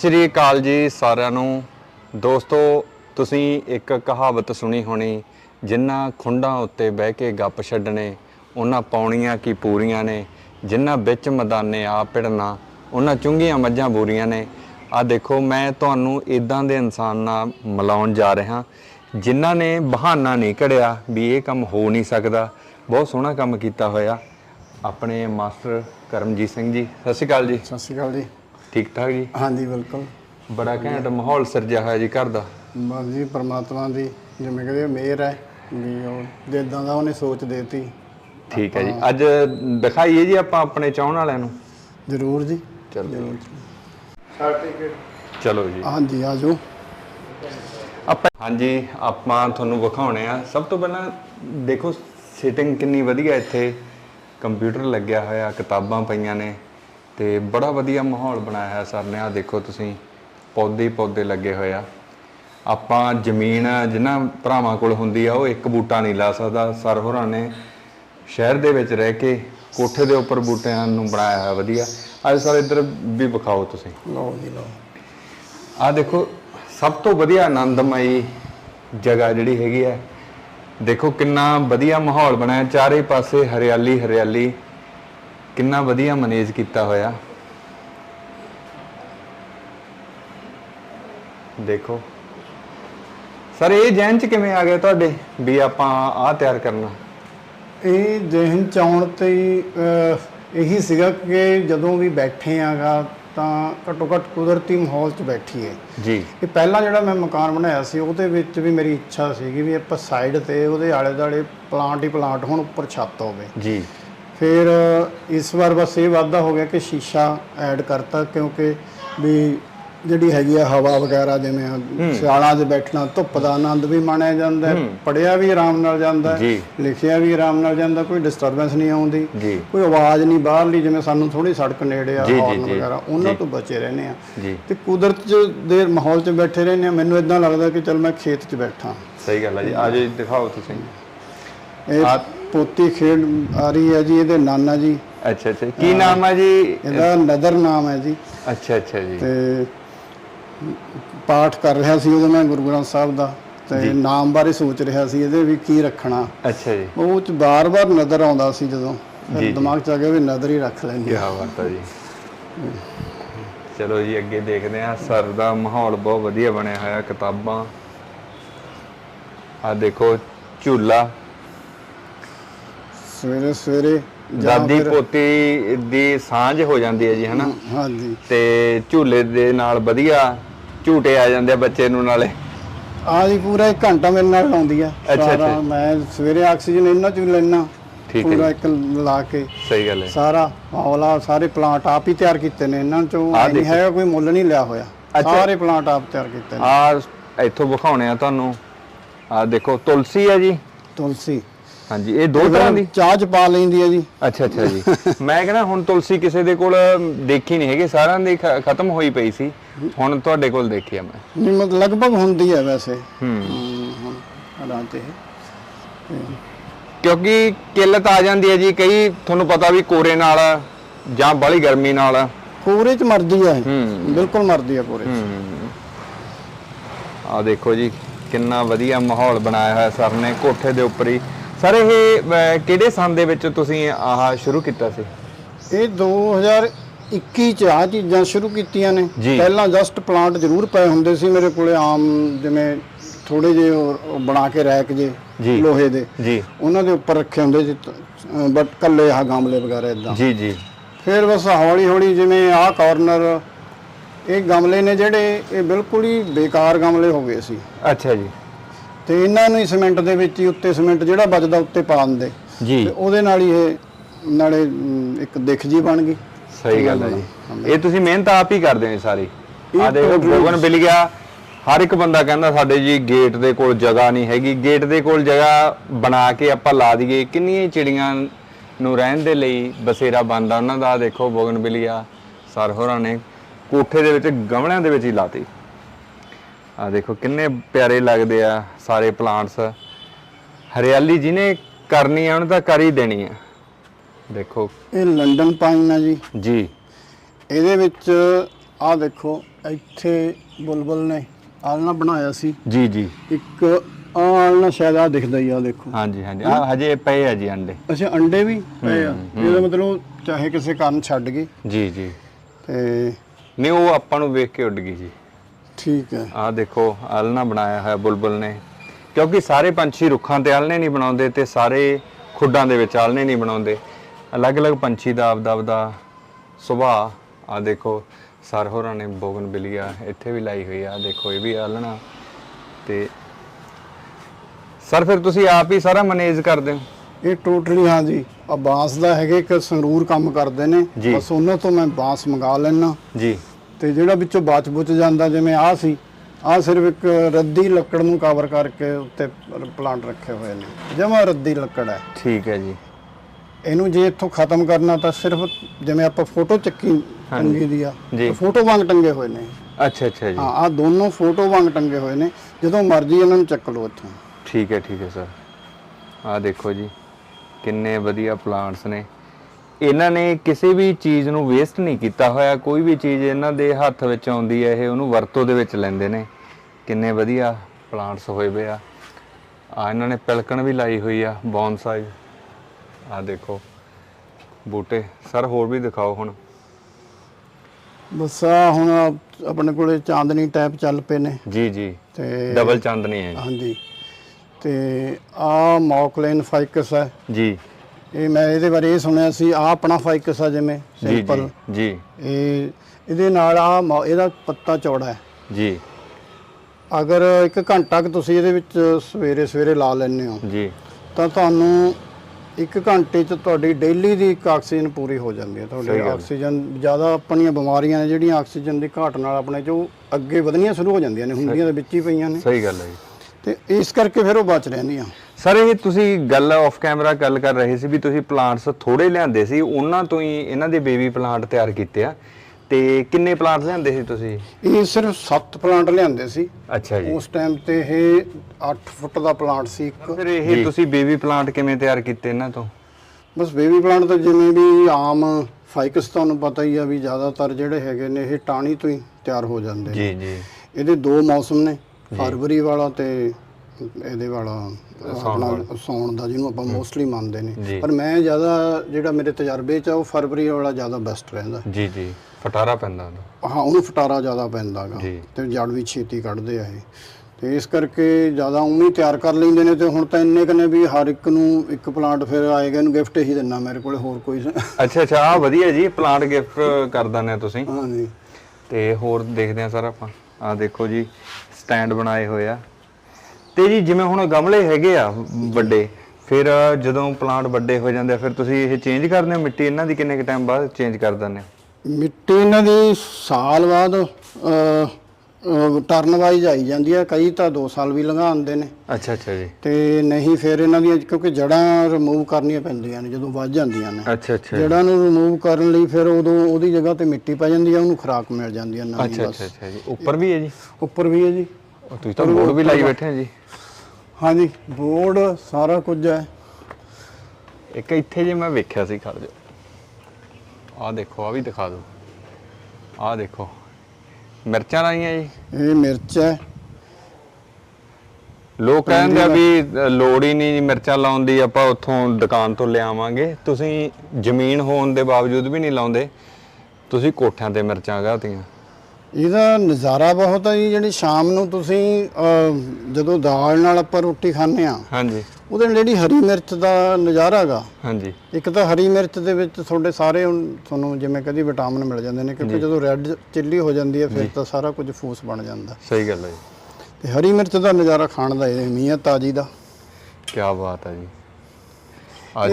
ਸ੍ਰੀ ਅਕਾਲ ਜੀ ਸਾਰਿਆਂ ਨੂੰ। ਦੋਸਤੋ, ਤੁਸੀਂ ਇੱਕ ਕਹਾਵਤ ਸੁਣੀ ਹੋਣੀ ਜਿਨ੍ਹਾਂ ਖੁੰਡਾਂ ਉੱਤੇ ਬਹਿ ਕੇ ਗੱਪ ਛੱਡਣੇ ਉਹਨਾਂ ਪੌਣੀਆਂ ਕੀ ਪੂਰੀਆਂ ਨੇ ਜਿਨ੍ਹਾਂ ਵਿੱਚ ਮਦਾਨੇ ਆ ਭਿੜਨਾ ਉਹਨਾਂ ਚੁੰਗੀਆਂ ਮੱਝਾਂ ਬੂਰੀਆਂ ਨੇ। ਆ ਦੇਖੋ, ਮੈਂ ਤੁਹਾਨੂੰ ਇਦਾਂ ਦੇ ਇਨਸਾਨ ਨਾਲ ਮਿਲਾਉਣ ਜਾ ਰਿਹਾ, ਜਿਨ੍ਹਾਂ ਨੇ ਬਹਾਨਾ ਨਹੀਂ ਘੜਿਆ ਵੀ ਇਹ ਕੰਮ ਹੋ ਨਹੀਂ ਸਕਦਾ। ਬਹੁਤ ਸੋਹਣਾ ਕੰਮ ਕੀਤਾ ਹੋਇਆ ਆਪਣੇ ਮਾਸਟਰ ਕਰਮਜੀਤ ਸਿੰਘ ਜੀ। ਸਤਿ ਸ਼੍ਰੀ ਅਕਾਲ ਜੀ। ਸਤਿ ਸ਼੍ਰੀ ਅਕਾਲ ਜੀ। ਠੀਕ ਠਾਕ ਜੀ? ਹਾਂਜੀ ਬਿਲਕੁਲ। ਬੜਾ ਘੈਂਟ ਮਾਹੌਲ ਸਿਰਜਿਆ ਹੋਇਆ ਜੀ ਘਰ ਦਾ। ਬਸ ਜੀ ਪ੍ਰਮਾਤਮਾ ਦੀ ਜਿਵੇਂ ਕਹਿੰਦੇ ਮਿਹਰ ਹੈ ਵੀ ਉਹ ਜਿੱਦਾਂ ਦਾ ਉਹਨੇ ਸੋਚ ਦੇਤੀ। ਠੀਕ ਹੈ ਜੀ। ਅੱਜ ਦਿਖਾਈਏ ਜੀ ਆਪਾਂ ਆਪਣੇ ਚਾਹਣ ਵਾਲਿਆਂ ਨੂੰ। ਜ਼ਰੂਰ ਜੀ। ਚਲੋ ਚਲੋ ਜੀ। ਹਾਂਜੀ ਆ ਜਾਓ ਆਪਾਂ ਹਾਂਜੀ ਆਪਾਂ ਤੁਹਾਨੂੰ ਵਿਖਾਉਣੇ ਆ। ਸਭ ਤੋਂ ਪਹਿਲਾਂ ਦੇਖੋ ਸਿਟਿੰਗ ਕਿੰਨੀ ਵਧੀਆ ਇੱਥੇ। ਕੰਪਿਊਟਰ ਲੱਗਿਆ ਹੋਇਆ ਕਿਤਾਬਾਂ ਪਈਆਂ ਨੇ। ਤੇ ਬੜਾ ਵਧੀਆ ਮਾਹੌਲ ਬਣਾਇਆ ਹੈ ਸਰ ਨੇ। ਆ ਦੇਖੋ ਤੁਸੀਂ ਪੌਦੇ ਹੀ ਪੌਦੇ ਲੱਗੇ ਹੋਏ ਆ। ਆਪਾਂ ਜ਼ਮੀਨ ਜਿਨ੍ਹਾਂ ਭਰਾਵਾਂ ਕੋਲ ਹੁੰਦੀ ਆ ਉਹ ਇੱਕ ਬੂਟਾ ਨਹੀਂ ਲਾ ਸਕਦਾ। ਸਰ ਹੋਰਾਂ ਨੇ ਸ਼ਹਿਰ ਦੇ ਵਿੱਚ ਰਹਿ ਕੇ ਕੋਠੇ ਦੇ ਉੱਪਰ ਬੂਟਿਆਂ ਨੂੰ ਬਣਾਇਆ ਹੋਇਆ ਵਧੀਆ। ਅੱਜ ਸਰ ਇੱਧਰ ਵੀ ਵਿਖਾਓ ਤੁਸੀਂ। ਲਓ ਜੀ ਲਓ। ਆ ਦੇਖੋ ਸਭ ਤੋਂ ਵਧੀਆ ਆਨੰਦਮਈ ਜਗ੍ਹਾ ਜਿਹੜੀ ਹੈਗੀ ਹੈ। ਦੇਖੋ ਕਿੰਨਾ ਵਧੀਆ ਮਾਹੌਲ ਬਣਿਆ ਚਾਰੇ ਪਾਸੇ ਹਰਿਆਲੀ ਹਰਿਆਲੀ। ਕਿੰਨਾ ਵਧੀਆ ਮੈਨੇਜ ਕੀਤਾ ਹੋਇਆ। ਦੇਖੋ। ਸਰ ਇਹ ਜੈਨ ਚ ਕਿਵੇਂ ਆ ਗਿਆ ਤੁਹਾਡੇ ਵੀ ਆਪਾਂ ਆਹ ਤਿਆਰ ਕਰਨਾ? ਇਹ ਜਿਹਨ ਚਾਉਣ ਤੇ ਹੀ, ਅਹ, ਇਹੀ ਸੀਗਾ ਕਿ ਜਦੋਂ ਵੀ ਬੈਠੇ ਆਗਾ ਤਾਂ ਘੱਟੋ ਘੱਟ ਕੁਦਰਤੀ ਮਾਹੌਲ 'ਚ ਬੈਠੀਏ। ਜੀ। ਇਹ ਪਹਿਲਾਂ ਜਿਹੜਾ ਮੈਂ ਮਕਾਨ ਬਣਾਇਆ ਸੀ ਉਹਦੇ ਵਿੱਚ ਵੀ ਮੇਰੀ ਇੱਛਾ ਸੀਗੀ ਵੀ ਆਪਾਂ ਸਾਈਡ ਤੇ ਉਹਦੇ ਆਲੇ ਦੁਆਲੇ ਪਲਾਂਟ ਹੀ ਪਲਾਂਟ ਹੋਣ ਉੱਪਰ ਛੱਤ ਹੋਵੇ। ਜੀ। ਫਿਰ ਇਸ ਵਾਰ ਬਸ ਇਹ ਵਾਧਾ ਹੋ ਗਿਆ ਕਿ ਸ਼ੀਸ਼ਾ ਐਡ ਕਰਤਾ ਕਿਉਂਕਿ ਵੀ ਜਿਹੜੀ ਹੈਗੀ ਆ ਹਵਾ ਵਗੈਰਾ ਜਿਵੇਂ ਸਿਆਲਾਂ 'ਚ ਬੈਠਣਾ ਧੁੱਪ ਦਾ ਆਨੰਦ ਵੀ ਮਾਣਿਆ ਜਾਂਦਾ ਪੜਿਆ ਵੀ ਆਰਾਮ ਨਾਲ ਜਾਂਦਾ। ਲਿਖਿਆ ਵੀ ਆਰਾਮ ਨਾਲ ਜਾਂਦਾ ਕੋਈ ਡਿਸਟਰਬੈਂਸ ਨਹੀਂ ਆਉਂਦੀ ਕੋਈ ਆਵਾਜ਼ ਨਹੀਂ ਬਾਹਰਲੀ ਜਿਵੇਂ ਸਾਨੂੰ ਥੋੜੀ ਸੜਕ ਨੇੜੇ ਆ ਹਾਰਨ ਵਗੈਰਾ ਉਹਨਾਂ ਤੋਂ ਬਚੇ ਰਹਿੰਦੇ ਆ। ਤੇ ਕੁਦਰਤ 'ਚ ਦੇ ਮਾਹੌਲ 'ਚ ਬੈਠੇ ਰਹਿੰਦੇ ਆ ਮੈਨੂੰ ਇਦਾਂ ਲੱਗਦਾ ਕਿ ਚਲ ਮੈਂ ਖੇਤ 'ਚ ਬੈਠਾ। ਸਹੀ ਗੱਲ ਹੈ ਜੀ। ਆਜੋ ਦਿਖਾਓ ਤੁਸੀਂ। ਇਹ ਆ- ਪੋਤੀ ਖੇਡ ਆ ਰਹੀ ਹੈ ਜੀ ਇਹਦੇ ਨਾਨਾ ਜੀ। ਅੱਛਾ ਅੱਛਾ ਕੀ ਨਾਮ ਹੈ ਜੀ? ਇਹਦਾ ਨਦਰ ਨਾਮ ਹੈ ਜੀ। ਅੱਛਾ ਅੱਛਾ ਜੀ। ਤੇ ਪਾਠ ਕਰ ਰਿਹਾ ਸੀ ਉਦੋਂ ਮੈਂ ਗੁਰੂ ਗ੍ਰੰਥ ਸਾਹਿਬ ਦਾ। ਤੇ ਨਾਮ ਬਾਰੇ ਸੋਚ ਰਿਹਾ ਸੀ ਇਹਦੇ ਵੀ ਕੀ ਰੱਖਣਾ। ਅੱਛਾ ਜੀ। ਉਹ ਚ ਬਾਰ-ਬਾਰ ਨਜ਼ਰ ਆਉਂਦਾ ਸੀ ਜਦੋਂ। ਫਿਰ। ਦਿਮਾਗ ਚ ਆ ਗਿਆ ਵੀ ਨਜ਼ਰ ਹੀ ਰੱਖ ਲੈਂਦੇ ਕੀ ਬਾਤ ਹੈ ਜੀ। ਚਲੋ ਜੀ ਅੱਗੇ ਦੇਖਦੇ ਹਾਂ। ਸਰ ਦਾ ਮਾਹੌਲ ਬਹੁਤ ਵਧੀਆ ਬਣਿਆ ਹੋਇਆ ਕਿਤਾਬਾਂ। ਆ ਦੇਖੋ ਝੂਲਾ। ਸਵੇਰੇ ਸਵੇਰੇ ਜਾਂ ਦਾਦੀ ਫਿਰ- ਪੋਤੀ ਦੀ ਸਾਂਝ ਹੋ ਜਾਂਦੀ ਹੈ ਜੀ ਹਨਾ? ਹਾਂਜੀ। ਤੇ ਝੂਲੇ ਦੇ ਨਾਲ ਵਧੀਆ ਝੂਟੇ ਆ ਜਾਂਦੇ ਆ ਬੱਚੇ ਨੂੰ ਨਾਲੇ। ਆ ਜੀ ਪੂਰਾ 1 ਘੰਟਾ ਮੇਰੇ ਨਾਲ ਆਉਂਦੀ ਆ। ਅੱਛਾ, ਸਾਰਾ। ਮੈਂ ਸਵੇਰੇ ਆਕਸੀਜਨ ਇਹਨਾਂ ਚੋਂ ਲੈਣਾ ਠੀਕ ਹੈ ਪੂਰਾ ਜੀ। ਇੱਕ ਲਾ ਕੇ। ਸਹੀ ਗੱਲ ਹੈ। ਸਾਰਾ ਹੌਲਾ ਸਾਰੇ ਪਲਾਂਟ ਆਪ ਹੀ ਤਿਆਰ ਕੀਤੇ ਨੇ ਇਹਨਾਂ ਚੋਂ ਆਹ ਐਂ ਨਹੀਂ ਦੇਖੋ। ਹੈਗਾ ਕੋਈ ਮੁੱਲ ਨਹੀਂ ਲਿਆ ਹੋਇਆ। ਅੱਛਾ। ਸਾਰੇ ਪਲਾਂਟ ਆਪ ਤਿਆਰ ਕੀਤੇ ਨੇ। ਆ ਇੱਥੋਂ ਵਿਖਾਉਣੇ ਆ ਤੁਹਾਨੂੰ। ਆ ਦੇਖੋ ਤੁਲਸੀ ਹੈ ਜੀ। ਤੁਲਸੀ। ਹਾਂਜੀ ਇਹ ਦੋ ਤਰ੍ਹਾਂ ਦੀ? ਚਾਹ ਚ ਪਾ ਲੈਂਦੀ ਹੈ ਜੀ। ਅੱਛਾ ਅੱਛਾ ਜੀ। ਮੈਂ ਕਹਿੰਦਾ ਹੁਣ ਤੁਲਸੀ ਕਿਸੇ ਦੇ ਕੋਲ ਦੇਖੀ ਨਹੀਂ ਹੈਗੀ ਸਾਰਿਆਂ ਦੀ ਖ- ਖਤਮ ਹੋਈ ਪਈ ਸੀ। ਹੁਣ ਤੁਹਾਡੇ ਕੋਲ ਦੇਖੀ ਆ ਮੈਂ। ਨਹੀਂ ਮਤਲਬ ਲਗਭਗ ਹੁੰਦੀ ਹੈ ਵੈਸੇ। ਹੂੰ। ਹਰਾਂ ਤੇ ਕਿਉਂਕਿ ਕਿੱਲਤ ਆ ਜਾਂਦੀ ਹੈ ਜੀ ਕਈ ਤੁਹਾਨੂੰ ਪਤਾ ਵੀ ਕੋਰੇ ਨਾਲ ਜਾਂ ਬਾਹਲੀ ਗਰਮੀ ਨਾਲ। ਕੋਰੇ ਚ ਮਰਦੀ ਹੈ ਹੂੰ। ਬਿਲਕੁਲ ਮਰਦੀ ਹੈ ਕੋਰੇ ਚ। ਆ ਦੇਖੋ ਜੀ ਕਿੰਨਾ ਵਧੀਆ ਮਾਹੌਲ ਬਣਾਇਆ ਹੋਇਆ ਸਰ ਨੇ ਕੋਠੇ ਦੇ ਉੱਪਰ ਹੀ। ਸਰ ਇਹ ਅਹ, ਕਿਹੜੇ ਸੰਨ ਦੇ ਵਿੱਚ ਤੁਸੀਂ ਆਹ ਸ਼ੁਰੂ ਕੀਤਾ ਸੀ? ਇਹ 2021 ਚ ਆ ਚੀਜ਼ਾਂ ਸ਼ੁਰੂ ਕੀਤੀਆਂ ਨੇ। ਜੀ। ਪਹਿਲਾਂ ਜਸਟ ਪਲਾਂਟ ਜ਼ਰੂਰ ਪਏ ਹੁੰਦੇ ਸੀ ਮੇਰੇ ਕੋਲੇ ਆਮ ਜਿਵੇਂ ਥੋੜੇ ਜਿਹੇ ਉਹ ਬਣਾ ਕੇ ਰੈਕ ਜੇ ਜੀ। ਲੋਹੇ ਦੇ। ਜੀ। ਉਹਨਾਂ ਦੇ ਉੱਪਰ ਰੱਖੇ ਹੁੰਦੇ ਸੀ ਬਟ ਕੱਲੇ ਆ ਗਮਲੇ ਵਗੈਰਾ ਇਦਾਂ ਜੀ ਜੀ। ਫਿਰ ਬਸ ਹੌਲੀ ਹੌਲੀ ਜਿਵੇਂ ਆਹ ਕਾਰਨਰ ਇਹ ਗਮਲੇ ਨੇ ਜਿਹੜੇ ਇਹ ਬਿਲਕੁਲ ਹੀ ਬੇਕਾਰ ਗਮਲੇ ਹੋ ਗਏ ਸੀ। ਅੱਛਾ ਜੀ। ਤੇ ਇਹਨਾਂ ਨੂੰ ਹੀ ਸੀਮੈਂਟ ਦੇ ਵਿੱਚ ਹੀ ਉੱਤੇ ਸੀਮੈਂਟ ਜਿਹੜਾ ਬਚਦਾ ਉੱਤੇ ਪਾ ਦਿੰਦੇ। ਜੀ। ਤੇ ਉਹਦੇ ਨਾਲ ਹੀ ਇਹ ਨਾਲੇ ਅਮ, ਇੱਕ ਦਿੱਖ ਜੀ ਬਣ ਗਈ। ਸਹੀ ਗੱਲ ਹੈ ਜੀ। ਇਹ ਤੁਸੀਂ ਮਿਹਨਤ ਆਪ ਹੀ ਕਰਦੇ ਹੋ ਸਾਰੀ। ਆ ਦੇਖੋ ਬੋਗਨ ਬਿਲ ਗਿਆ। ਹਰ ਇੱਕ ਬੰਦਾ ਕਹਿੰਦਾ ਸਾਡੇ ਜੀ ਗੇਟ ਦੇ ਕੋਲ ਜਗ੍ਹਾ ਨਹੀਂ ਹੈਗੀ। ਗੇਟ ਦੇ ਕੋਲ ਜਗ੍ਹਾ ਬਣਾ ਕੇ ਆਪਾਂ ਲਾ ਦਈਏ। ਕਿੰਨੀਆਂ ਹੀ ਚਿੜੀਆਂ ਨੂੰ ਰਹਿਣ ਦੇ ਲਈ ਬਸੇਰਾ ਬਣਦਾ। ਉਹਨਾਂ ਦਾ ਆਹ ਦੇਖੋ ਬੋਗਨ ਬਿਲੀਆ ਸਰ ਹੋਰਾਂ ਨੇ ਕੋਠੇ ਦੇ ਵਿੱਚ ਗਮਲਿਆਂ ਦੇ ਵਿੱਚ ਹੀ ਲਾਤੀ। ਆ ਦੇਖੋ ਕਿੰਨੇ ਪਿਆਰੇ ਲੱਗਦੇ ਆ ਸਾਰੇ ਪਲਾਂਟਸ ਹਰਿਆਲੀ ਜਿਹਨੇ ਕਰਨੀ ਆ ਉਹਨੇ ਤਾਂ ਕਰ ਹੀ ਦੇਣੀ ਆ। ਦੇਖੋ। ਇਹ ਲੰਡਨ ਪਾਈਨ ਆ ਜੀ। ਜੀ। ਇਹਦੇ ਵਿੱਚ ਆਹ ਦੇਖੋ ਇੱਥੇ ਬੁਲਬੁਲ ਨੇ ਆਲਣਾ ਬਣਾਇਆ ਸੀ। ਜੀ ਜੀ। ਇੱਕ ਆਲਣਾ ਸ਼ਾਇਦ ਆ ਦਿਖਦਾ ਹੀ ਆ ਦੇਖੋ। ਹਾਂਜੀ ਹਾਂਜੀ। ਆ ਹਜੇ ਪਏ ਆ ਜੀ ਅੰਡੇ। ਅੱਛਾ ਅੰਡੇ ਵੀ ਪਏ ਆ। ਇਹਦਾ ਮਤਲਬ ਚਾਹੇ ਕਿਸੇ ਕਾਰਨ ਛੱਡ ਗਈ ਜੀ ਜੀ। ਤੇ ਨਹੀਂ ਉਹ ਆਪਾਂ ਨੂੰ ਵੇਖ ਕੇ ਉੱਡ ਗਈ ਜੀ। ਠੀਕ ਹੈ। ਆਹ ਦੇਖੋ ਆਲਣਾ ਬਣਾਇਆ ਹੋਇਆ ਬੁਲਬੁਲ ਨੇ। ਕਿਉਂਕਿ ਸਾਰੇ ਪੰਛੀ ਰੁੱਖਾਂ ਤੇ ਆਲਣੇ ਨਹੀਂ ਬਣਾਉਂਦੇ ਤੇ ਸਾਰੇ ਖੁੱਡਾਂ ਦੇ ਵਿੱਚ ਆਲਣੇ ਨਹੀਂ ਬਣਾਉਂਦੇ। ਅਲੱਗ-ਅਲੱਗ ਪੰਛੀ ਦਾ ਆਪਦਾ ਆਪਦਾ ਸੁਭਾਅ। ਆ ਦੇਖੋ ਸਰ ਹੋਰਾਂ ਨੇ ਬੋਗਨ ਬਿਲੀਆ ਇੱਥੇ ਵੀ ਲਾਈ ਹੋਈ ਆ। ਦੇਖੋ ਇਹ ਵੀ ਆਲਣਾ ਤੇ ਸਰ ਫਿਰ ਤੁਸੀਂ ਆਪ ਹੀ ਸਾਰਾ ਮੈਨੇਜ ਕਰਦੇ ਹੋ? ਇਹ ਟੋਟਲੀ ਹਾਂ ਜੀ। ਆ ਬਾਂਸ ਦਾ ਹੈਗੇ ਇੱਕ ਸੰਗਰੂਰ ਕੰਮ ਕਰਦੇ ਨੇ। ਬਸ ਉਹਨਾਂ ਤੋਂ ਮੈਂ ਬਾਂਸ ਮੰਗਾ ਲੈਣਾ ਜੀ। ਤੇ ਜਿਹੜਾ ਵਿੱਚੋਂ ਬਚ ਬੁਚ ਜਾਂਦਾ ਜਿਵੇਂ ਆ ਸੀ ਆ ਸਿਰਫ ਇੱਕ ਰੱਦੀ ਲੱਕੜ ਨੂੰ ਕਵਰ ਕਰਕੇ ਉੱਤੇ ਪਲਾਂਟ ਰੱਖੇ ਹੋਏ ਨੇ। ਜਮਾ ਰੱਦੀ ਲੱਕੜ ਹੈ। ਠੀਕ ਹੈ ਜੀ। ਇਹਨੂੰ ਜੇ ਇੱਥੋਂ ਖਤਮ ਕਰਨਾ ਤਾਂ ਸਿਰਫ ਜਿਵੇਂ ਆਪਾਂ ਫੋਟੋ ਚੱਕੀ ਟੰਗੀ ਦੀ ਆ। ਫੋਟੋ ਵਾਂਗ ਟੰਗੇ ਹੋਏ ਨੇ। ਅੱਛਾ ਅੱਛਾ ਜੀ। ਹਾਂ ਆ ਦੋਨੋਂ ਫੋਟੋ ਵਾਂਗ ਟੰਗੇ ਹੋਏ ਨੇ। ਜਦੋਂ ਮਰਜ਼ੀ ਇਹਨਾਂ ਨੂੰ ਚੱਕ ਲਓ ਇੱਥੋਂ। ਠੀਕ ਹੈ ਠੀਕ ਹੈ ਸਰ। ਆ ਦੇਖੋ ਜੀ ਕਿੰਨੇ ਵਧੀਆ ਪਲਾਂਟਸ ਨੇ। ਇਹਨਾਂ ਨੇ ਕਿਸੇ ਵੀ ਚੀਜ਼ ਨੂੰ ਵੇਸਟ ਨਹੀਂ ਕੀਤਾ ਹੋਇਆ ਕੋਈ ਵੀ ਚੀਜ਼ ਇਹਨਾਂ ਦੇ ਹੱਥ ਵਿੱਚ ਆਉਂਦੀ ਹੈ ਇਹ ਉਹਨੂੰ ਵਰਤੋਂ ਦੇ ਵਿੱਚ ਲੈਂਦੇ ਨੇ। ਕਿੰਨੇ ਵਧੀਆ ਪਲਾਂਟਸ ਹੋਏ ਪਏ ਆ। ਆ ਇਹਨਾਂ ਨੇ ਪਿਲਕਣ ਵੀ ਲਾਈ ਹੋਈ ਆ ਬੌਨਸਾਈ ਆ ਦੇਖੋ ਬੂਟੇ। ਸਰ ਹੋਰ ਵੀ ਦਿਖਾਓ ਹੁਣ। ਬਸ ਆ ਹੁਣ ਆਹ ਆਪਣੇ ਕੋਲੇ ਚਾਂਦਨੀ ਟੈਪ ਚੱਲ ਪਏ ਨੇ। ਜੀ ਜੀ। ਤੇ ਡਬਲ ਚੰਦ ਨਹੀਂ ਹੈ ਹਾਂਜੀ। ਤੇ ਆ ਮੌਕਲੇਨ ਫਾਈਕਸ ਹੈ। ਜੀ। ਇਹ ਮੈਂ ਇਹਦੇ ਬਾਰੇ ਇਹ ਸੁਣਿਆ ਸੀ ਆ ਆਪਣਾ ਫਾਈਕਸ ਆ ਜਿਵੇਂ ਜੀ ਜੀ ਸਿੰਪਲ ਜੀ। ਇਹ ਇਹਦੇ ਨਾਲ ਆ ਇਹਦਾ ਪੱਤਾ ਚੌੜਾ ਹੈ। ਜੀ। ਅਗਰ ਇੱਕ ਘੰਟਾ ਕਿ ਤੁਸੀਂ ਇਹਦੇ ਵਿੱਚ ਸਵੇਰੇ ਸਵੇਰੇ ਲਾ ਲੈਂਦੇ ਹੋ ਜੀ। ਤਾਂ ਤੁਹਾਨੂੰ ਇੱਕ ਘੰਟੇ 'ਚ ਤੁਹਾਡੀ ਡੇਲੀ ਦੀ ਇੱਕ ਆਕਸੀਜਨ ਪੂਰੀ ਹੋ ਜਾਂਦੀ ਹੈ। ਤੁਹਾਡੀ। ਆਕਸੀਜਨ ਜ਼ਿਆਦਾ ਆਪਣੀਆਂ ਬਿਮਾਰੀਆਂ ਨੇ ਜਿਹੜੀਆਂ ਆਕਸੀਜਨ ਦੀ ਘਾਟ ਨਾਲ ਆਪਣੇ 'ਚ ਉਹ ਅੱਗੇ ਵਧਣੀਆਂ ਸ਼ੁਰੂ ਹੋ ਜਾਂਦੀਆਂ ਨੇ ਹੁੰਦੀਆਂ ਤਾਂ ਵਿੱਚ ਹੀ ਪਈਆਂ ਨੇ। ਸਹੀ ਗੱਲ ਹੈ ਜੀ। ਤੇ ਇਸ ਕਰਕੇ ਫਿਰ ਉਹ ਬਚ ਰਹਿੰਦੀਆਂ। ਸਰ ਇਹ ਤੁਸੀਂ ਗੱਲ ਆਫ ਕੈਮਰਾ ਗੱਲ ਕਰ ਰਹੇ ਸੀ ਵੀ ਤੁਸੀਂ ਪਲਾਂਟਸ ਥੋੜੇ ਲਿਆਂਦੇ ਸੀ ਉਹਨਾਂ ਤੋਂ ਹੀ ਇਹਨਾਂ ਦੇ ਬੇਬੀ ਪਲਾਂਟ ਤਿਆਰ ਕੀਤੇ ਆ। ਤੇ ਕਿੰਨੇ ਪਲਾਂਟ ਲਿਆਂਦੇ ਸੀ ਤੁਸੀਂ? ਇਹ ਸਿਰਫ 7 ਪਲਾਂਟ ਲਿਆਂਦੇ ਸੀ। ਅੱਛਾ ਜੀ। ਉਸ ਟਾਈਮ ਤੇ ਇਹ 8 ਫੁੱਟ ਦਾ ਪਲਾਂਟ ਸੀ ਇੱਕ। ਫਿਰ ਇਹ ਤੁਸੀਂ ਬੇਬੀ ਪਲਾਂਟ ਕਿਵੇਂ ਤਿਆਰ ਕੀਤੇ ਇਹਨਾਂ ਤੋਂ? ਬਸ ਬੇਬੀ ਪਲਾਂਟ ਤਾਂ ਜਿਵੇਂ ਵੀ ਆਮ ਫਾਈਕਸ ਤੁਹਾਨੂੰ ਪਤਾ ਹੀ ਆ ਵੀ ਜ਼ਿਆਦਾਤਰ ਜਿਹੜੇ ਹੈਗੇ ਨੇ ਇਹ ਟਾਣੀ ਤੋਂ ਹੀ ਤਿਆਰ ਹੋ ਜਾਂਦੇ ਨੇ। ਜੀ ਜੀ। ਇਹਦੇ ਦੋ ਮੌਸਮ ਨੇ। ਫਰਵਰੀ ਵਾਲਾ ਤੇ ਇਹਦੇ ਵਾਲਾ ਆਪਣਾ ਸੌਣ ਦਾ ਜਿਹਨੂੰ ਆਪਾਂ ਮੋਸਟਲੀ ਮੰਨਦੇ। ਨੇ। ਪਰ ਮੈਂ ਜ਼ਿਆਦਾ ਜਿਹੜਾ ਮੇਰੇ ਤਜਰਬੇ 'ਚ ਆ ਉਹ ਫਰਵਰੀ ਵਾਲਾ ਜ਼ਿਆਦਾ ਬੈਸਟ ਰਹਿੰਦਾ। ਜੀ ਜੀ। ਫਟਾਰਾ ਪੈਂਦਾ ਹਾਂ ਉਹਨੂੰ ਫਟਾਰਾ ਜ਼ਿਆਦਾ ਪੈਂਦਾਗਾ। ਤੇ ਜੜ ਵੀ ਛੇਤੀ ਕੱਢਦੇ ਆ ਇਹ। ਤੇ ਇਸ ਕਰਕੇ ਜ਼ਿਆਦਾ ਉਵੇਂ ਤਿਆਰ ਕਰ ਲੈਂਦੇ ਨੇ ਤੇ ਹੁਣ ਤਾਂ ਇੰਨੇ ਕਨੇ ਵੀ ਹਰ ਇੱਕ ਨੂੰ ਇੱਕ ਪਲਾਂਟ ਫਿਰ ਆਏਗਾ ਇਹਨੂੰ ਗਿਫਟ ਹੀ ਦਿੰਨਾ ਮੇਰੇ ਕੋਲੇ ਹੋਰ ਕੋਈ ਅੱਛਾ ਅੱਛਾ ਆ ਵਧੀਆ ਜੀ ਪਲਾਂਟ ਗਿਫਟ ਕਰ ਦਿੰਦੇ ਆ ਤੁਸੀਂ ਹਾਂਜੀ ਤੇ ਹੋਰ ਦੇਖਦੇ ਆ ਸਰ ਆਪਾਂ। ਆ ਦੇਖੋ ਜੀ ਸਟੈਂਡ ਬਣਾਏ ਹੋਏ ਆ। ਤੇ ਜੀ, ਜਿਵੇਂ ਹੁਣ ਗਮਲੇ ਹੈਗੇ ਆ ਵੱਡੇ, ਫਿਰ ਜਦੋਂ ਪਲਾਂਟ ਵੱਡੇ ਹੋ ਜਾਂਦੇ ਆ, ਫਿਰ ਤੁਸੀਂ ਇਹ ਚੇਂਜ ਕਰਦੇ ਹੋ? ਮਿੱਟੀ ਇਹਨਾਂ ਦੀ ਕਿੰਨੇ ਕੁ ਟਾਈਮ ਬਾਅਦ ਚੇਂਜ ਕਰ ਦਿੰਦੇ ਹੋ? ਮਿੱਟੀ ਇਹਨਾਂ ਦੀ ਸਾਲ ਬਾਅਦ ਟਰਨ ਵਾਈਜ਼ ਆਈ ਜਾਂਦੀ ਹੈ ਕਈ ਤਾਂ 2 ਸਾਲ ਵੀ ਲੰਘਾਉਂਦੇ ਨੇ। ਅੱਛਾ ਅੱਛਾ ਜੀ। ਤੇ ਨਹੀਂ ਫਿਰ ਇਹਨਾਂ ਦੀਆਂ ਕਿਉਂਕਿ ਜੜਾਂ ਰਿਮੂਵ ਕਰਨੀਆਂ ਪੈਂਦੀਆਂ ਨੇ ਜਦੋਂ ਵੱਧ ਜਾਂਦੀਆਂ ਨੇ। ਅੱਛਾ ਅੱਛਾ। ਜੀ। ਜੜਾਂ ਨੂੰ ਰਿਮੂਵ ਕਰਨ ਲਈ ਫਿਰ ਉਦੋਂ ਉਹਦੀ ਜਗ੍ਹਾ ਤੇ ਮਿੱਟੀ ਪੈ ਜਾਂਦੀ ਹੈ ਉਹਨੂੰ ਖੁਰਾਕ ਮਿਲ ਜਾਂਦੀ ਹੈ ਨਵੀਂ ਅੱਛਾ ਬਸ। ਅੱਛਾ ਅੱਛਾ ਜੀ। ਉੱਪਰ ਵੀ ਹੈ ਜੀ? ਉੱਪਰ ਵੀ ਹੈ ਜੀ। ਤੁਸੀਂ ਤਾਂ ਬੋਰਡ ਵੀ ਲਾਈ ਬੈਠੇ ਆ ਜੀ। ਹਾਂਜੀ ਬੋਰਡ ਸਾਰਾ ਕੁਝ ਹੈ। ਇੱਕ ਇੱਥੇ ਜੇ ਮੈਂ ਵੇਖਿਆ ਸੀ ਖੜ ਜਾ ਆਹ ਦੇਖੋ ਆ ਵੀ ਦਿਖਾ ਦਿਓ। ਆਹ ਦੇਖੋ। ਮਿਰਚਾਂ ਲਾਈਆਂ ਜੀ? ਇਹ ਮਿਰਚ ਹੈ। ਲੋਕ ਕਹਿੰਦੇ ਆ ਵੀ ਲੋੜ ਹੀ ਨਹੀਂ ਮਿਰਚਾਂ ਲਾਉਣ ਦੀ ਆਪਾਂ ਉੱਥੋਂ ਦੁਕਾਨ ਤੋਂ ਲਿਆਵਾਂਗੇ। ਤੁਸੀਂ ਜ਼ਮੀਨ ਹੋਣ ਦੇ ਬਾਵਜੂਦ ਵੀ ਨਹੀਂ ਲਾਉਂਦੇ ਤੁਸੀਂ ਕੋਠਿਆਂ ਤੇ ਮਿਰਚਾਂ ਗਾਤੀਆਂ ਇਹਦਾ ਨਜ਼ਾਰਾ ਬਹੁਤ ਹੈ ਜੀ ਜਿਹੜੀ ਸ਼ਾਮ ਨੂੰ ਤੁਸੀਂ ਅਹ, ਜਦੋਂ ਦਾਲ ਨਾਲ ਆਪਾਂ ਰੋਟੀ ਖਾਂਦੇ ਆ ਹਾਂਜੀ। ਉਹਦੇ ਨਾਲ ਜਿਹੜੀ ਹਰੀ ਮਿਰਚ ਦਾ ਨਜ਼ਾਰਾ ਹੈਗਾ ਹਾਂਜੀ। ਇੱਕ ਤਾਂ ਹਰੀ ਮਿਰਚ ਦੇ ਵਿੱਚ ਤੁਹਾਡੇ ਸਾਰੇ ਹੁਣ ਤੁਹਾਨੂੰ ਜਿਵੇਂ ਕਦੀ ਵਿਟਾਮਿਨ ਮਿਲ ਜਾਂਦੇ ਨੇ ਕਿਉਂਕਿ ਜਦੋਂ ਰੈੱਡ ਚਿੱਲੀ ਹੋ ਜਾਂਦੀ ਹੈ ਫਿਰ ਤਾਂ ਸਾਰਾ ਕੁਝ ਫੂਸ ਬਣ ਜਾਂਦਾ। ਸਹੀ ਗੱਲ ਹੈ ਜੀ। ਤੇ ਹਰੀ ਮਿਰਚ ਦਾ ਨਜ਼ਾਰਾ ਖਾਣ ਦਾ ਇਹ ਮੀਆਂ ਤਾਜੀ ਦਾ। ਕੀ ਬਾਤ ਹੈ ਜੀ।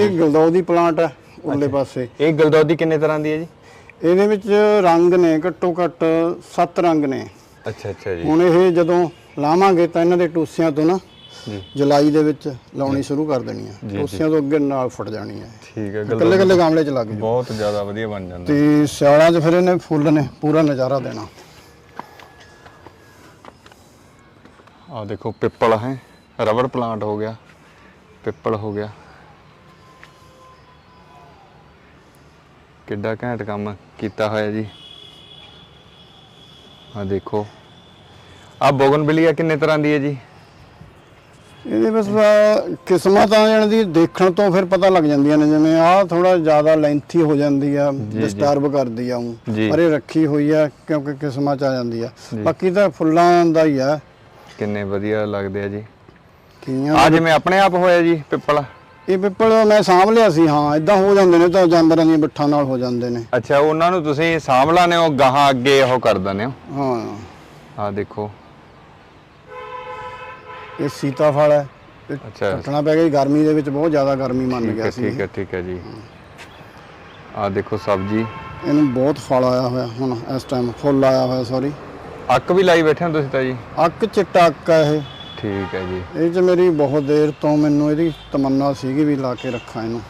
ਇਹ ਗਲਦੌਦੀ ਪਲਾਂਟ ਹੈ ਉਰਲੇ ਪਾਸੇ। ਇਹ ਗਲਦੌਦੀ ਕਿੰਨੇ ਤਰ੍ਹਾਂ ਦੀ ਹੈ ਜੀ? ਇਹਦੇ ਵਿੱਚ ਰੰਗ ਨੇ ਘੱਟੋ ਘੱਟ 7 ਰੰਗ ਨੇ। ਅੱਛਾ ਅੱਛਾ ਜੀ। ਹੁਣ ਇਹ ਜਦੋਂ ਲਾਵਾਂਗੇ ਤਾਂ ਇਹਨਾਂ ਦੇ ਟੂਸਿਆਂ ਤੋਂ ਨਾ ਜੁਲਾਈ ਦੇ ਵਿੱਚ ਲਾਉਣੀ ਸ਼ੁਰੂ ਕਰ ਦੇਣੀ ਹੈ ਜੀ। ਟੂਸਿਆਂ ਤੋਂ ਅੱਗੇ ਨਾਲ ਫੁੱਟ ਜਾਣੀ ਹੈ ਠੀਕ ਹੈ ਇਕੱਲੇ ਗਲਦੌਦੀ ਇਕੱਲੇ ਗਮਲੇ 'ਚ ਲੱਗ ਜੂ ਬਹੁਤ ਜ਼ਿਆਦਾ ਵਧੀਆ ਬਣ ਜਾਂਦਾ। ਤੇ ਸਿਆਲਾਂ 'ਚ ਫਿਰ ਇਹਨੇ ਫੁੱਲ ਨੇ ਪੂਰਾ ਨਜ਼ਾਰਾ ਦੇਣਾ। ਆ ਦੇਖੋ ਪਿੱਪਲ ਹੈ। ਰਬੜ ਪਲਾਂਟ ਹੋ ਗਿਆ। ਪਿੱਪਲ ਹੋ ਗਿਆ। ਕਿੱਡਾ ਘੈਂਟ ਕੰਮ ਕੀਤਾ ਹੋਇਆ ਜੀ। ਆ ਦੇਖੋ। ਆ ਬੋਗਨਵਿਲੀਆ ਕਿੰਨੇ ਤਰ੍ਹਾਂ ਦੀ ਹੈ ਜੀ? ਇਹਦੇ ਬਸ ਅਹ, ਕਿਸਮਤ ਆ ਜਾਣ ਦੀ ਦੇਖਣ ਤੋਂ ਫਿਰ ਪਤਾ ਲੱਗ ਜਾਂਦੀਆਂ ਨੇ ਜਿਵੇਂ ਆਹ ਥੋੜਾ ਜ਼ਿਆਦਾ ਲੈਂਥੀ ਹੋ ਜਾਂਦੀ ਆ। ਡਿਸਟਰਬ ਕਰਦੀ ਆ। ਜੀ। ਪਰ ਇਹ ਰੱਖੀ ਹੋਈ ਆ ਕਿਉਂਕਿ ਕਿਸਮਤ 'ਚ ਆ ਜਾਂਦੀ ਆ। ਬਾਕੀ ਤਾਂ ਫੁੱਲਾਂ ਦਾ ਹੀ ਆ ਕਿੰਨੇ ਵਧੀਆ ਲੱਗਦੇ ਆ ਜੀ ਆ ਜਿਵੇਂ ਆਪਣੇ ਆਪ ਹੋਇਆ ਜੀ ਪਿੱਪਲ ਇਹ ਪਿੱਪਲ ਮੈਂ ਸਾਂਭ ਲਿਆ ਸੀ ਹਾਂ ਇਦਾਂ ਹੋ ਜਾਂਦੇ ਨੇ ਤਾਂ ਜਾਨਵਰਾਂ ਦੀਆਂ ਬਿੱਠਾਂ ਨਾਲ ਹੋ ਜਾਂਦੇ ਨੇ ਅੱਛਾ ਉਹਨਾਂ ਨੂੰ ਤੁਸੀਂ ਸਾਂਭ ਲਾਨੇ ਹੋ ਗਾਹਾਂ ਅੱਗੇ ਉਹ ਕਰ ਦਿੰਦੇ ਹੋ ਹਾਂ ਆ ਦੇਖੋ ਇਹ ਸੀਤਾਫਲ ਹੈ। ਇਹ ਅੱਛਾ। ਕੱਟਣਾ ਪੈ ਗਿਆ ਜੀ, ਗਰਮੀ ਦੇ ਵਿੱਚ ਬਹੁਤ ਜ਼ਿਆਦਾ ਗਰਮੀ ਮੰਨ ਠੀਕ ਗਿਆ ਸੀ। ਠੀਕ ਹੈ ਠੀਕ ਹੈ ਜੀ। ਆ ਦੇਖੋ ਸਬਜੀ। ਇਹਨੂੰ ਬਹੁਤ ਫਲ ਆਇਆ ਹੋਇਆ ਹੁਣ ਇਸ ਟਾਈਮ ਫੁੱਲ ਆਇਆ ਹੋਇਆ ਸੌਰੀ ਅੱਕ ਵੀ ਲਾਈ ਬੈਠੇ ਹੋ ਤੁਸੀਂ ਤਾਂ ਜੀ? ਅੱਕ ਚਿੱਟਾ ਅੱਕ ਹੈ ਇਹ। ਠੀਕ ਹੈ ਜੀ। ਇਹ ਚ ਮੇਰੀ ਬਹੁਤ ਦੇਰ ਤੋਂ ਮੈਨੂੰ ਇਹਦੀ ਤਮੰਨਾ ਸੀਗੀ ਵੀ ਲਾ ਕੇ ਰੱਖਾਂ ਇਹਨੂੰ।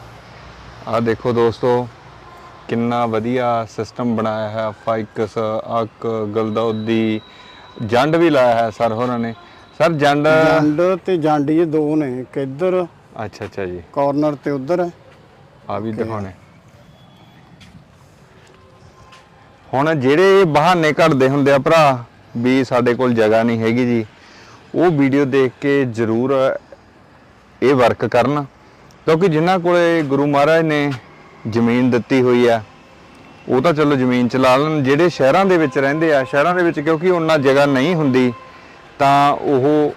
ਆ ਦੇਖੋ ਦੋਸਤੋ ਕਿੰਨਾ ਵਧੀਆ ਸਿਸਟਮ ਬਣਾਇਆ ਹੈ। ਫਾਈਕਸ ਅੱਕ ਗਲਦੌਦੀ ਜੰਡ ਵੀ ਲਾਇਆ ਹੈ ਸਰ ਹੋਰਾਂ ਨੇ। ਸਰ ਜੰਡ ਜੰਡ ਤੇ ਜਾਂਡੀ ਇਹ ਦੋ ਨੇ ਇੱਕ ਇੱਧਰ ਅੱਛਾ ਅੱਛਾ ਜੀ। ਕਾਰਨਰ ਤੇ ਉੱਧਰ। ਹੈ ਆ ਵੀ ਦਿਖਾਉਣੇ। ਹੁਣ ਜਿਹੜੇ ਬਹਾਨੇ ਘੜਦੇ ਹੁੰਦੇ ਆ ਭਰਾ ਵੀ ਸਾਡੇ ਕੋਲ ਜਗ੍ਹਾ ਨਹੀਂ ਹੈਗੀ ਜੀ ਉਹ ਵੀਡੀਓ ਦੇਖ ਕੇ ਜ਼ਰੂਰ ਇਹ ਵਰਕ ਕਰਨ। ਕਿਉਂਕਿ ਜਿਨ੍ਹਾਂ ਕੋਲੇ ਗੁਰੂ ਮਹਾਰਾਜ ਨੇ ਜ਼ਮੀਨ ਦਿੱਤੀ ਹੋਈ ਆ ਉਹ ਤਾਂ ਚਲੋ ਜ਼ਮੀਨ ਚਲਾ ਲੈਣ। ਜਿਹੜੇ ਸ਼ਹਿਰਾਂ ਦੇ ਵਿੱਚ ਰਹਿੰਦੇ ਆ ਸ਼ਹਿਰਾਂ ਦੇ ਵਿੱਚ ਕਿਉਂਕਿ ਉਹਨਾਂ ਜਗ੍ਹਾ ਨਹੀਂ ਹੁੰਦੀ ਤਾਂ ਉਹ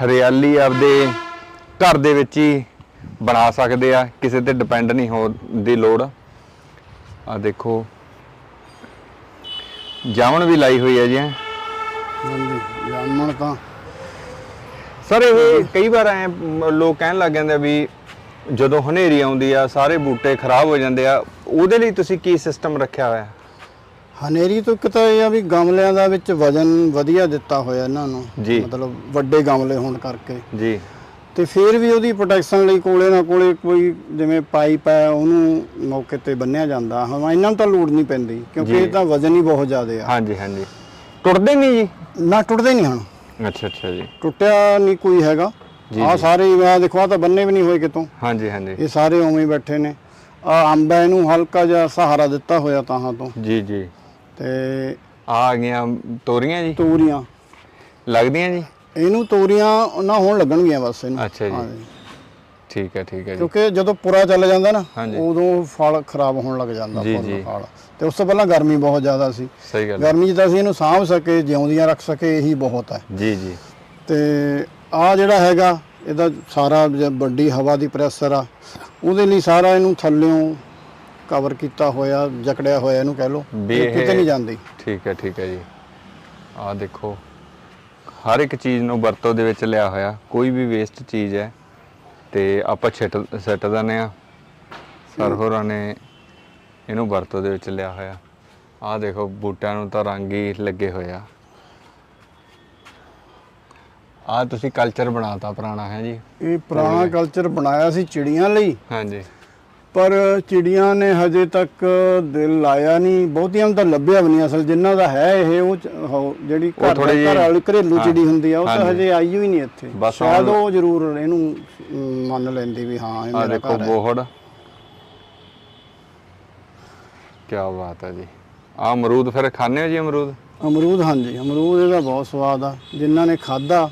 ਹਰਿਆਲੀ ਆਪਦੇ ਘਰ ਦੇ ਵਿੱਚ ਹੀ ਬਣਾ ਸਕਦੇ ਆ ਕਿਸੇ ਤੇ ਡਿਪੈਂਡ ਨਹੀਂ ਹੋਣ ਦੀ ਲੋੜ। ਆ ਦੇਖੋ ਜਾਮਣ ਵੀ ਲਾਈ ਹੋਈ ਹੈ ਜੀ। ਜਾਮਣ ਤਾਂ ਸਰ ਇਹ ਕਈ ਵਾਰ ਐ ਲੋਕ ਕਹਿਣ ਲੱਗ ਜਾਂਦੇ ਆ ਵੀ ਜਦੋਂ ਹਨੇਰੀ ਆਉਂਦੀ ਆ ਸਾਰੇ ਬੂਟੇ ਖਰਾਬ ਹੋ ਜਾਂਦੇ ਆ ਉਹਦੇ ਲਈ ਤੁਸੀਂ ਕੀ ਸਿਸਟਮ ਰੱਖਿਆ ਹੋਇਆ? ਹਨੇਰੀ ਤੋਂ ਇੱਕ ਤਾਂ ਇਹ ਆ ਵੀ ਗਮਲਿਆਂ ਦਾ ਵਿੱਚ ਵਜਨ ਵਧੀਆ ਦਿੱਤਾ ਹੋਇਆ ਇਹਨਾਂ ਨੂੰ ਜੀ। ਮਤਲਬ ਵੱਡੇ ਗਮਲੇ ਹੋਣ ਕਰਕੇ। ਜੀ। ਤੇ ਫਿਰ ਵੀ ਉਹਦੀ ਪ੍ਰੋਟੈਕਸ਼ਨ ਲਈ ਕੋਲੇ ਨਾ ਕੋਲੇ ਕੋਈ ਜਿਵੇਂ ਪਾਈਪ ਹੈ ਉਹਨੂੰ ਮੌਕੇ ਤੇ ਬੰਨਿਆ ਜਾਂਦਾ। ਹਾਂ ਇਹਨਾਂ ਨੂੰ ਤਾਂ ਲੋੜ ਨਹੀਂ ਪੈਂਦੀ ਕਿਉਂਕਿ ਜੀ। ਇਹ ਤਾਂ ਵਜਨ ਹੀ ਬਹੁਤ ਜ਼ਿਆਦਾ ਆ। ਹਾਂਜੀ ਹਾਂਜੀ। ਟੁੱਟਦੇ ਨਹੀਂ ਜੀ? ਨਾ ਟੁੱਟਦੇ ਨਹੀਂ ਹਨ ਅੱਛਾ ਅੱਛਾ ਜੀ। ਟੁੱਟਿਆ ਨਹੀਂ ਕੋਈ ਹੈਗਾ। ਜੀ, ਆ ਜੀ। ਸਾਰੇ ਆ ਦੇਖੋ ਆ ਤਾਂ ਬੰਨੇ ਵੀ ਨਹੀਂ ਹੋਏ ਕਿਤੋਂ। ਹਾਂਜੀ ਹਾਂਜੀ। ਇਹ ਸਾਰੇ ਉਵੇਂ ਹੀ ਬੈਠੇ ਨੇ। ਆ ਅੰਬ ਹੈ ਇਹਨੂੰ ਹਲਕਾ ਜਿਹਾ ਸਹਾਰਾ ਦਿੱਤਾ ਹੋਇਆ ਤਾਹਾਂ ਤੋਂ। ਜੀ ਜੀ। ਤੇ ਆ ਗਈਆਂ ਤੋਰੀਆਂ ਜੀ? ਤੋਰੀਆਂ। ਲੱਗਦੀਆਂ ਜੀ? ਇਹਨੂੰ ਤੋਰੀਆਂ ਨਾ ਹੋਣ ਲੱਗਣਗੀਆਂ ਬਸ ਇਹਨੂੰ। ਅੱਛਾ ਜੀ। ਠੀਕ ਹੈ ਠੀਕ ਹੈ ਜੀ। ਕਿਉਂਕਿ ਜਦੋਂ ਪੂਰਾ ਚੱਲ ਜਾਂਦਾ ਨਾ। ਉਦੋਂ ਫਲ ਖਰਾਬ ਹੋਣ ਲੱਗ ਜਾਂਦਾ ਫੁੱਲ। ਫਲ। ਤੇ ਉਸ ਤੋਂ ਪਹਿਲਾਂ ਗਰਮੀ ਬਹੁਤ ਜ਼ਿਆਦਾ ਸੀ। ਸਹੀ ਗੱਲ। ਗਰਮੀ 'ਚ ਤਾਂ ਅਸੀਂ ਇਹਨੂੰ ਸਾਂਭ ਸਕੇ ਜਿਉਂਦੀਆਂ ਰੱਖ ਸਕੇ ਇਹੀ ਬਹੁਤ ਹੈ। ਜੀ ਜੀ। ਤੇ ਆ ਜਿਹੜਾ ਹੈਗਾ ਇਹਦਾ ਸਾਰਾ ਵੱਡੀ ਹਵਾ ਦੀ ਪ੍ਰੈਸ਼ਰ ਆ। ਉਹਦੇ ਲਈ ਸਾਰਾ ਇਹਨੂੰ ਥੱਲਿਓਂ ਕਵਰ ਕੀਤਾ ਹੋਇਆ ਜਕੜਿਆ ਹੋਇਆ ਇਹਨੂੰ ਕਹਿ ਲਓ ਵੀ ਇਹ ਇਹ- ਕਿਤੇ ਨਹੀਂ ਜਾਂਦੀ। ਠੀਕ ਹੈ ਠੀਕ ਹੈ ਜੀ। ਆ ਦੇਖੋ ਹਰ ਇੱਕ ਚੀਜ਼ ਨੂੰ ਵਰਤੋਂ ਦੇ ਵਿੱਚ ਲਿਆ ਹੋਇਆ ਕੋਈ ਵੀ ਵੇਸਟ ਚੀਜ਼ ਹੈ ਤੇ ਆਪਾਂ ਛਿੱਟ ਸਿੱਟ ਦਿੰਦੇ ਆ ਸਰ ਹੋਰਾਂ ਨੇ ਇਹਨੂੰ ਵਰਤੋਂ ਦੇ ਵਿੱਚ ਲਿਆ ਹੋਇਆ। ਆ ਦੇਖੋ ਬੂਟਿਆਂ ਨੂੰ ਤਾਂ ਰੰਗ ਹੀ ਲੱਗੇ ਹੋਏ ਆ। ਆ ਤੁਸੀਂ ਕਲਚਰ ਬਣਾਤਾ ਪੁਰਾਣਾ ਹੈ ਜੀ? ਇਹ ਪੁਰਾਣਾ ਕਲਚਰ ਬਣਾਇਆ ਸੀ ਚਿੜੀਆਂ ਲਈ। ਹਾਂਜੀ। ਪਰ ਚਿੜੀਆਂ ਨੇ ਹਜੇ ਤੱਕ ਦਿਲ ਲਾਇਆ ਨਹੀਂ। ਬਹੁਤੀਆਂ ਨੂੰ ਤਾਂ ਲੱਭਿਆ ਵੀ ਨਹੀਂ ਅਸਲ ਜਿਨ੍ਹਾਂ ਦਾ ਹੈ ਇਹ ਉਹ ਜਿਹੜੀ ਘਰ ਘਰ ਵਾਲੀ ਘਰੇਲੂ ਚਿੜੀ ਹੁੰਦੀ ਆ ਉਹ ਤਾਂ ਹਾਂਜੀ। ਆਈ ਹੋਈ ਨਹੀਂ ਇੱਥੇ। ਸ਼ਾਇਦ ਉਹ ਜ਼ਰੂਰ ਇਹਨੂੰ ਮੰਨ ਲੈਂਦੀ ਵੀ ਹਾਂ ਇਹ ਮੇਰਾ ਦੇਖੋ ਘਰ ਹੈ। ਬੋਹੜ ਕੀ ਬਾਤ ਹੈ ਜੀ। ਆ ਅਮਰੂਦ ਫਿਰ ਖਾਣੇ ਹੋ ਜੀ ਅਮਰੂਦ? ਅਮਰੂਦ ਹਾਂਜੀ। ਅਮਰੂਦ ਇਹਦਾ ਬਹੁਤ ਸਵਾਦ ਆ। ਜਿਨ੍ਹਾਂ ਨੇ ਖਾਦਾ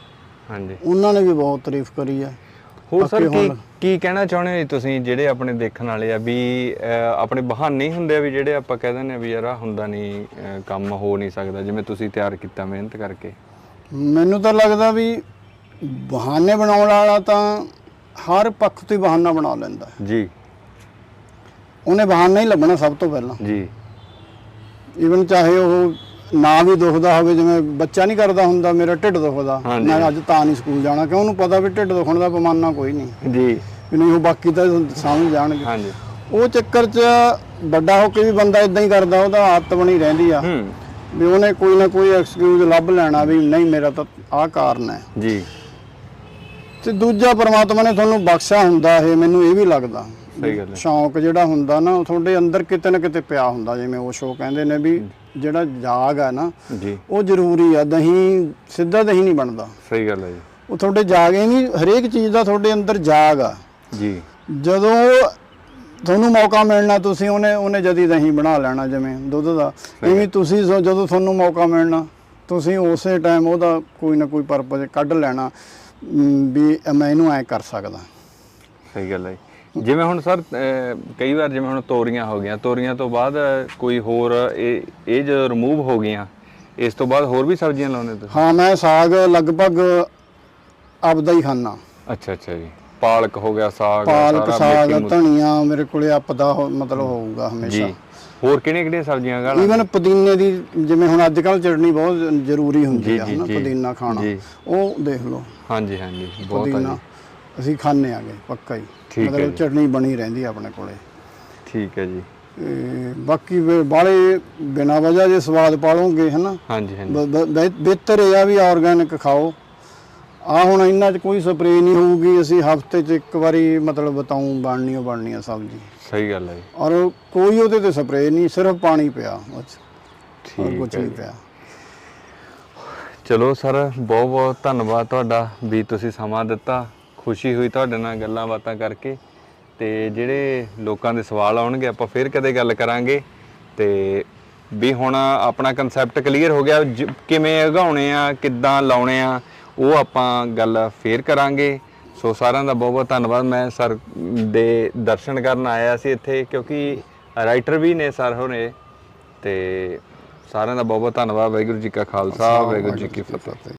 ਹਾਂਜੀ। ਉਹਨਾਂ ਨੇ ਵੀ ਬਹੁਤ ਤਾਰੀਫ ਕਰੀ ਆ। ਹੋਰ ਸਰ ਕੀ ਕੀ ਕਹਿਣਾ ਚਾਹੁੰਦੇ ਹੋ ਜੀ ਤੁਸੀਂ ਜਿਹੜੇ ਆਪਣੇ ਦੇਖਣ ਵਾਲੇ ਆ ਵੀ ਅਹ, ਆਪਣੇ ਬਹਾਨੇ ਹੀ ਹੁੰਦੇ ਆ ਵੀ ਜਿਹੜੇ ਆਪਾਂ ਕਹਿ ਦਿੰਦੇ ਆ ਵੀ ਯਾਰ ਆਹ ਹੁੰਦਾ ਨਹੀਂ ਅਹ, ਕੰਮ ਹੋ ਨਹੀਂ ਸਕਦਾ ਜਿਵੇਂ ਤੁਸੀਂ ਤਿਆਰ ਕੀਤਾ ਮਿਹਨਤ ਕਰਕੇ? ਮੈਨੂੰ ਤਾਂ ਲੱਗਦਾ ਵੀ ਬਹਾਨੇ ਬਣਾਉਣ ਵਾਲਾ ਤਾਂ ਹਰ ਪੱਖ ਤੋਂ ਹੀ ਬਹਾਨਾ ਬਣਾ ਲੈਂਦਾ। ਜੀ। ਉਹਨੇ ਬਹਾਨਾ ਹੀ ਲੱਭਣਾ ਸਭ ਤੋਂ ਪਹਿਲਾਂ। ਜੀ। ਈਵਨ ਚਾਹੇ ਉਹ ਨਾ ਵੀ ਦੁਖਦਾ ਹੋਵੇ ਜਿਵੇਂ ਬੱਚਾ ਨਹੀਂ ਕਰਦਾ ਹੁੰਦਾ ਮੇਰਾ ਢਿੱਡ ਦੁਖਦਾ। ਹਾਂਜੀ। ਮੈਂ ਅੱਜ ਤਾਂ ਨਹੀਂ ਸਕੂਲ ਜਾਣਾ ਕਿਉਂ ਉਹਨੂੰ ਪਤਾ ਵੀ ਢਿੱਡ ਦੁਖਣ ਦਾ ਪਮਾਨਾ ਕੋਈ ਨਹੀਂ। ਜੀ। ਵੀ ਨਹੀਂ ਉਹ ਬਾਕੀ ਤਾਂ ਸਮਝ ਜਾਣਗੇ। ਹਾਂਜੀ। ਉਹ ਚੱਕਰ 'ਚ ਵੱਡਾ ਹੋ ਕੇ ਵੀ ਬੰਦਾ ਇਦਾਂ ਹੀ ਕਰਦਾ ਉਹਦਾ ਆਦਤ ਬਣੀ ਰਹਿੰਦੀ ਆ। ਹੂੰ। ਵੀ ਉਹਨੇ ਕੋਈ ਨਾ ਕੋਈ ਐਕਸਕਿਊਜ਼ ਲੱਭ ਲੈਣਾ ਵੀ ਨਹੀਂ ਮੇਰਾ ਤਾਂ ਆਹ ਕਾਰਨ ਹੈ। ਜੀ। ਤੇ ਦੂਜਾ ਪ੍ਰਮਾਤਮਾ ਨੇ ਤੁਹਾਨੂੰ ਬਖਸ਼ਿਆ ਹੁੰਦਾ ਇਹ ਮੈਨੂੰ ਇਹ ਵੀ ਲੱਗਦਾ। ਸਹੀ ਗੱਲ ਹੈ। ਸ਼ੌਂਕ ਜਿਹੜਾ ਹੁੰਦਾ ਨਾ ਉਹ ਤੁਹਾਡੇ ਅੰਦਰ ਕਿਤੇ ਨਾ ਕਿਤੇ ਪਿਆ ਹੁੰਦਾ ਜਿਵੇਂ ਉਹ ਸ਼ੋ ਕਹਿੰਦੇ ਨੇ ਵੀ ਜਿਹੜਾ ਜਾਗ ਆ ਨਾ ਜੀ। ਉਹ ਜ਼ਰੂਰੀ ਆ ਦਹੀਂ ਸਿੱਧਾ ਦਹੀਂ ਨਹੀਂ ਬਣਦਾ। ਸਹੀ ਗੱਲ ਹੈ ਜੀ। ਉਹ ਤੁਹਾਡੇ ਜਾਗ ਹੀ ਨਹੀਂ ਹਰੇਕ ਚੀਜ਼ ਦਾ ਤੁਹਾਡੇ ਅੰਦਰ ਜਾਗ ਆ। ਜੀ। ਜਦੋਂ ਤੁਹਾਨੂੰ ਮੌਕਾ ਮਿਲਣਾ ਤੁਸੀਂ ਉਹਨੇ ਉਹਨੇ ਜਦੀ ਦਹੀਂ ਬਣਾ ਲੈਣਾ ਜਿਵੇਂ ਦੁੱਧ ਦਾ। ਇਵੇਂ ਤੁਸੀਂ ਜਦੋਂ ਤੁਹਾਨੂੰ ਮੌਕਾ ਮਿਲਣਾ ਤੁਸੀਂ ਉਸੇ ਟਾਈਮ ਉਹਦਾ ਕੋਈ ਨਾ ਕੋਈ ਪਰਪਸ ਕੱਢ ਲੈਣਾ ਵੀ ਮੈਂ ਇਹਨੂੰ ਐ ਕਰ ਸਕਦਾ। ਸਹੀ ਗੱਲ ਹੈ। ਜਿਵੇਂ ਹੁਣ ਸਰ ਕਈ ਵਾਰ ਜਿਵੇਂ ਹੁਣ ਤੋਰੀਆਂ ਹੋ ਗਈਆਂ ਤੋਰੀਆਂ ਤੋਂ ਬਾਅਦ ਕੋਈ ਹੋਰ ਇਹ ਇਹ ਜਦੋਂ ਰਿਮੂਵ ਹੋ ਗਈਆਂ ਇਸ ਤੋਂ ਬਾਅਦ ਹੋਰ ਵੀ ਸਬਜ਼ੀਆਂ ਲਾਉਂਦੇ ਤੁਸੀਂ? ਹਾਂ ਮੈਂ ਸਾਗ ਲਗਭਗ ਆਪਦਾ ਹੀ ਖਾਣਾ ਅੱਛਾ ਅੱਛਾ ਜੀ। ਪਾਲਕ ਹੋ ਗਿਆ ਸਾਗ ਪਾਲਕ ਸਾਗ। ਧਨੀਆ ਮੇਰੇ ਕੋਲੇ ਆਪਦਾ ਮਤਲਬ ਹੋਊਗਾ ਹਮੇਸ਼ਾ। ਜੀ। ਹੋਰ ਕਿਹੜੀਆਂ ਕਿਹੜੀਆਂ ਸਬਜ਼ੀਆਂ ਗਾਲਾਂ ਈਵਨ ਪੁਦੀਨੇ ਦੀ ਜਿਵੇਂ ਹੁਣ ਅੱਜ ਕੱਲ ਚਟਨੀ ਬਹੁਤ ਜ਼ਰੂਰੀ ਹੁੰਦੀ ਆ ਹਨਾ ਪੁਦੀਨਾ ਖਾਣਾ। ਉਹ ਦੇਖ ਲਓ। ਹਾਂਜੀ ਹਾਂਜੀ। ਬਹੁਤ ਪੁਦੀਨਾ। ਅਸੀਂ ਖਾਣੇ ਆਗੇ ਪੱਕਾ ਹੀ। ਠੀਕ ਹੈ ਮਤਲਬ ਜੀ। ਚਟਨੀ ਬਣੀ ਰਹਿੰਦੀ ਆ ਆਪਣੇ ਕੋਲੇ। ਠੀਕ ਹੈ ਜੀ। ਤੇ ਬਾਕੀ ਬਾਲੇ ਬਿਨਾ ਵਜ੍ਹਾ ਜੇ ਸਵਾਦ ਪਾਲੋਗੇ ਹਨਾ? ਹਾਂਜੀ ਹਾਂਜੀ। ਬ- ਬ- ਬਿਹ- ਬਿਹਤਰ ਇਹ ਆ ਵੀ ਆਰਗੈਨਿਕ ਖਾਓ। ਆ ਹੁਣ ਇਹਨਾਂ 'ਚ ਕੋਈ ਸਪਰੇਅ ਨਹੀਂ ਹੋਊਗੀ ਅਸੀਂ ਹਫ਼ਤੇ 'ਚ ਇੱਕ ਵਾਰੀ ਮਤਲਬ ਬਤਾਉਂ ਬਣਨੀ ਓ ਬਣਨੀ ਆ ਸਬਜ਼ੀ। ਸਹੀ ਗੱਲ ਹੈ ਜੀ। ਔਰ ਕੋਈ ਉਹਦੇ ਤੇ ਸਪਰੇਅ ਨਹੀਂ ਸਿਰਫ ਪਾਣੀ ਪਿਆ ਉਹ 'ਚ ਹੋਰ ਠੀਕ ਕੁਝ ਹੈ ਨਹੀਂ ਜੀ। ਪਿਆ। ਚਲੋ ਸਰ ਬਹੁਤ ਬਹੁਤ ਧੰਨਵਾਦ ਤੁਹਾਡਾ ਵੀ ਤੁਸੀਂ ਸਮਾਂ ਦਿੱਤਾ। ਖੁਸ਼ੀ ਹੋਈ ਤੁਹਾਡੇ ਨਾਲ ਗੱਲਾਂ ਬਾਤਾਂ ਕਰਕੇ ਤੇ ਜਿਹੜੇ ਲੋਕਾਂ ਦੇ ਸਵਾਲ ਆਉਣਗੇ ਆਪਾਂ ਫੇਰ ਕਦੇ ਗੱਲ ਕਰਾਂਗੇ ਤੇ ਵੀ ਹੁਣ ਆਪਣਾ ਕਨਸੈਪਟ ਕਲੀਅਰ ਹੋ ਗਿਆ ਕਿਵੇਂ ਉਗਾਉਣੇ ਆ ਕਿੱਦਾਂ ਲਾਉਣੇ ਆ ਉਹ ਆਪਾਂ ਗੱਲ ਫੇਰ ਕਰਾਂਗੇ। ਸੋ ਸਾਰਿਆਂ ਦਾ ਬਹੁਤ ਬਹੁਤ ਧੰਨਵਾਦ। ਮੈਂ ਸਰ ਦੇ ਦਰਸ਼ਨ ਕਰਨ ਆਇਆ ਸੀ ਇੱਥੇ ਕਿਉਂਕਿ ਰਾਈਟਰ ਵੀ ਨੇ ਸਰ ਹੋਣੇ ਤੇ ਸਾਰਿਆਂ ਦਾ ਬਹੁਤ ਬਹੁਤ ਧੰਨਵਾਦ। ਵਾਹਿਗੁਰੂ ਜੀ ਕਾ ਖਾਲਸਾ ਵਾਹਿਗੁਰੂ ਜੀ ਕੀ ਫਤਿਹ।